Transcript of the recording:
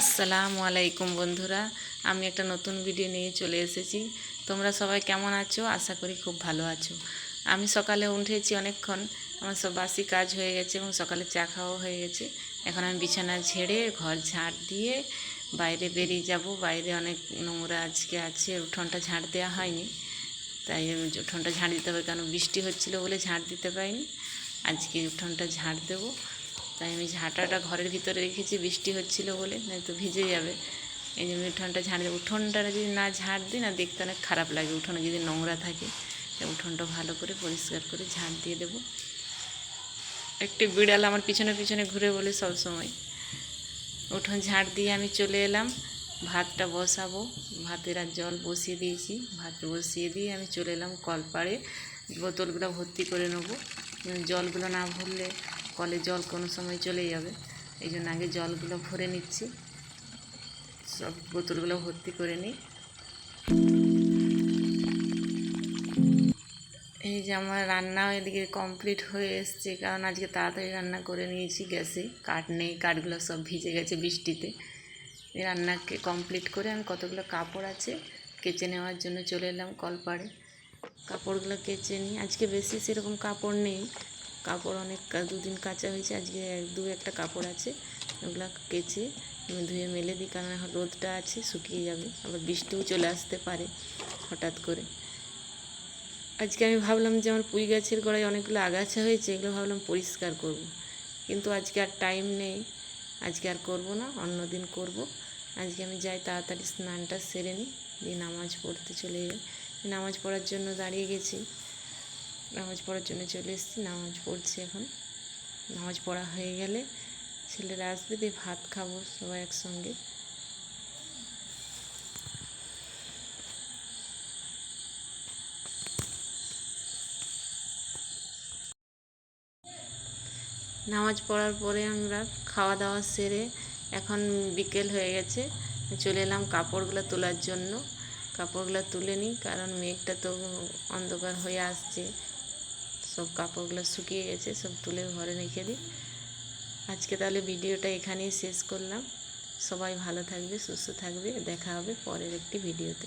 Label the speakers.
Speaker 1: আসসালামু আলাইকুম বন্ধুরা, আমি একটা নতুন ভিডিও নিয়ে চলে এসেছি। তোমরা সবাই কেমন আছো? আশা করি খুব ভালো আছো। আমি সকালে উঠেছি অনেকক্ষণ, আমার সব বাসি কাজ হয়ে গেছে এবং সকালে চা খাওয়া হয়ে গেছে। এখন আমি বিছানা ঝেড়ে ঘর ঝাড় দিয়ে বাইরে বেরিয়ে যাব। বাইরে অনেক নোংরা আজকে আছে, উঠোনটা ঝাড় দেওয়া হয়নি। তাই উঠোনটা ঝাড় দিতে হবে, কারণ বৃষ্টি হচ্ছিল বলে ঝাড় দিতে পারিনি। আজকে উঠোনটা ঝাড় দেবো। তাই আমি ঝাঁটাটা ঘরের ভিতরে রেখেছি, বৃষ্টি হচ্ছিল বলে নয়তো ভিজে যাবে। এই জন্য উঠোনটা ঝাঁট উঠোনটা যদি না ঝাঁট দিই, না দেখতে অনেক খারাপ লাগে। উঠোনে যদি নোংরা থাকে, তাই উঠোনটা ভালো করে পরিষ্কার করে ঝাঁট দিয়ে দেবো। একটি বিড়াল আমার পিছনে পিছনে ঘুরে বলে সব সময়, উঠোন ঝাঁট দিয়ে আমি চলে এলাম। ভাতটা বসাবো। ভাতের আর জল বসিয়ে দিয়েছি। ভাত বসিয়ে দিয়ে আমি চলে এলাম কলপাড়ে। বোতলগুলো ভর্তি করে নেব। জলগুলো না ভরলে কলে জল কোনো সময় চলে যাবে। এই জন্য আগে জলগুলো ভরে নিচ্ছি। সব বোতলগুলো ভর্তি করে নিই। এই যে আমার রান্নাও এদিকে কমপ্লিট হয়ে এসছে, কারণ আজকে তাড়াতাড়ি রান্না করে নিয়েছি গ্যাসে। কাঠ নেই, কাঠগুলো সব ভিজে গেছে বৃষ্টিতে। এই রান্নাকে কমপ্লিট করে আমি কতগুলো কাপড় আছে কেচে নেওয়ার জন্য চলে এলাম কলপাড়ে। কাপড়গুলো কেচে নিই। আজকে বেশি সেরকম কাপড় নেই। কাপড় অনেক দুদিন কাঁচা হয়েছে, আজকে এক- দু একটা কাপড় আছে, ওগুলো কেচে ধুয়ে মেলে দিই কারণ এখন রোদটা আছে, শুকিয়ে যাবে, আবার বৃষ্টিও চলে আসতে পারে হঠাৎ করে। আজকে আমি ভাবলাম যে আমার পুঁই গাছের গোড়ায় অনেকগুলো আগাছা হয়েছে, এগুলো ভাবলাম পরিষ্কার করব। কিন্তু আজকে আর টাইম নেই, আজকে আর করব না, অন্য দিন করব। আজকে আমি যাই তাড়াতাড়ি স্নানটা সেরে নিই, দিয়ে নামাজ পড়তে চলে যাই। নামাজ পড়ার জন্য দাঁড়িয়ে গেছি। নামাজ পড়ার জন্য চলে এসেছি, নামাজ পড়ছি এখন। নামাজ পড়া হয়ে গেলে ছেলেরা আসবে, দিয়ে ভাত খাব সবাই একসঙ্গে। নামাজ পড়ার পরে আমরা খাওয়া দাওয়া সেরে এখন বিকেল হয়ে গেছে, চলে এলাম কাপড়গুলো তোলার জন্য। কাপড়গুলো তুলে নিই, কারণ মেঘটা তো অন্ধকার হয়ে আসছে। সব কাপড়গুলো শুকিয়ে গেছে, সব তুলে ঘরে রেখে দিই। আজকে তাহলে ভিডিওটা এখানেই শেষ করলাম। সবাই ভালো থাকবে, সুস্থ থাকবে। দেখা হবে পরের একটি ভিডিওতে।